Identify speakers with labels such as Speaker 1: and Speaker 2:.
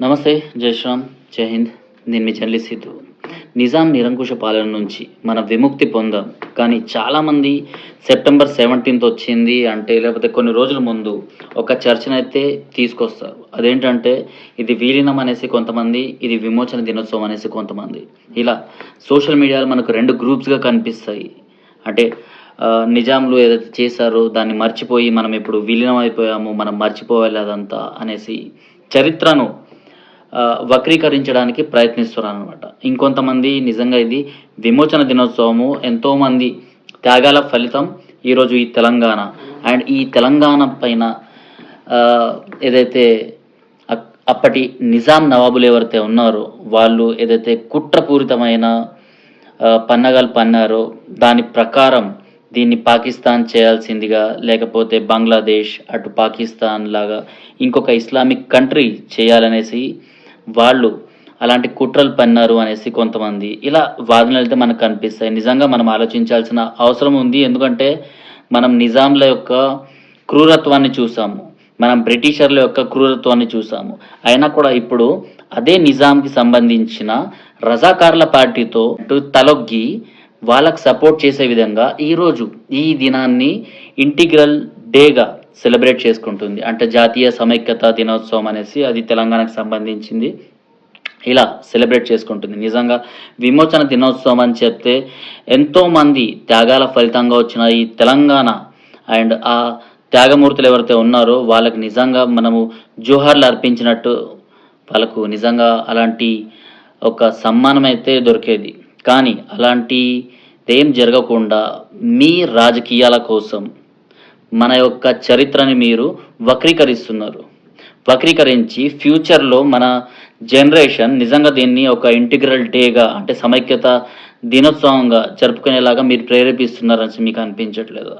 Speaker 1: నమస్తే జై శ్రామ్ జై హింద్. నేను మీ చెల్లి సిద్ధు. నిజాం నిరంకుశ పాలన నుంచి మన విముక్తి పొందాం. కానీ చాలామంది సెప్టెంబర్ సెవెంటీన్త్ వచ్చింది అంటే లేకపోతే కొన్ని రోజుల ముందు ఒక చర్చనైతే తీసుకొస్తారు. అదేంటంటే ఇది విలీనం అనేసి కొంతమంది ఇది విమోచన దినోత్సవం అనేసి కొంతమంది. ఇలా సోషల్ మీడియాలో మనకు రెండు గ్రూప్స్గా కనిపిస్తాయి. అంటే నిజాంలు ఏదైతే చేశారో దాన్ని మర్చిపోయి మనం ఇప్పుడు విలీనం అయిపోయాము మనం మర్చిపోవాలి అదంతా అనేసి చరిత్రను వక్రీకరించడానికి ప్రయత్నిస్తున్నారు అనమాట ఇంకొంతమంది నిజంగా ఇది విమోచన దినోత్సవము ఎంతోమంది త్యాగాల ఫలితం ఈరోజు ఈ తెలంగాణ. అండ్ ఈ తెలంగాణ పైన ఏదైతే అప్పటి నిజాం నవాబులు ఎవరైతే ఉన్నారో వాళ్ళు ఏదైతే కుట్రపూరితమైన పన్నగలు పన్నగాలు పన్నారో దాని ప్రకారం దీన్ని పాకిస్తాన్ చేయాల్సిందిగా లేకపోతే బంగ్లాదేశ్ అటు పాకిస్తాన్ లాగా ఇంకొక ఇస్లామిక్ కంట్రీ చేయాలనేసి వాళ్ళు అలాంటి కుట్రలు పన్నారు అనేసి కొంతమంది ఇలా వాదనలు అయితే మనకు కనిపిస్తాయి. నిజంగా మనం ఆలోచించాల్సిన అవసరం ఉంది. ఎందుకంటే మనం నిజాంల యొక్క క్రూరత్వాన్ని చూసాము. మనం బ్రిటిషర్ల యొక్క క్రూరత్వాన్ని చూసాము. అయినా కూడా ఇప్పుడు అదే నిజాంకి సంబంధించిన రజాకార్ల పార్టీతో తలొగ్గి వాళ్ళకు సపోర్ట్ చేసే విధంగా ఈరోజు ఈ దినాన్ని ఇంటిగ్రల్ డేగా సెలబ్రేట్ చేసుకుంటుంది. అంటే జాతీయ సమైక్యత దినోత్సవం అనేసి అది తెలంగాణకు సంబంధించింది. ఇలా సెలబ్రేట్ చేసుకుంటుంది. నిజంగా విమోచన దినోత్సవం అని చెప్తే ఎంతోమంది త్యాగాల ఫలితంగా వచ్చిన ఈ తెలంగాణ అండ్ ఆ త్యాగమూర్తులు ఎవరైతే ఉన్నారో వాళ్ళకి నిజంగా మనము జోహార్లు అర్పించినట్టు వాళ్ళకు నిజంగా అలాంటి ఒక సమ్మానం అయితే దొరికేది. కానీ అలాంటి ఏం జరగకుండా మీ రాజకీయాల కోసం మన యొక్క చరిత్రని మీరు వక్రీకరిస్తున్నారు. వక్రీకరించి ఫ్యూచర్లో మన జనరేషన్ నిజంగా దీన్ని ఒక ఇంటిగ్రల్ డేగా అంటే సమైక్యత దినోత్సవంగా జరుపుకునేలాగా మీరు ప్రేరేపిస్తున్నారని మీకు అనిపించట్లేదా?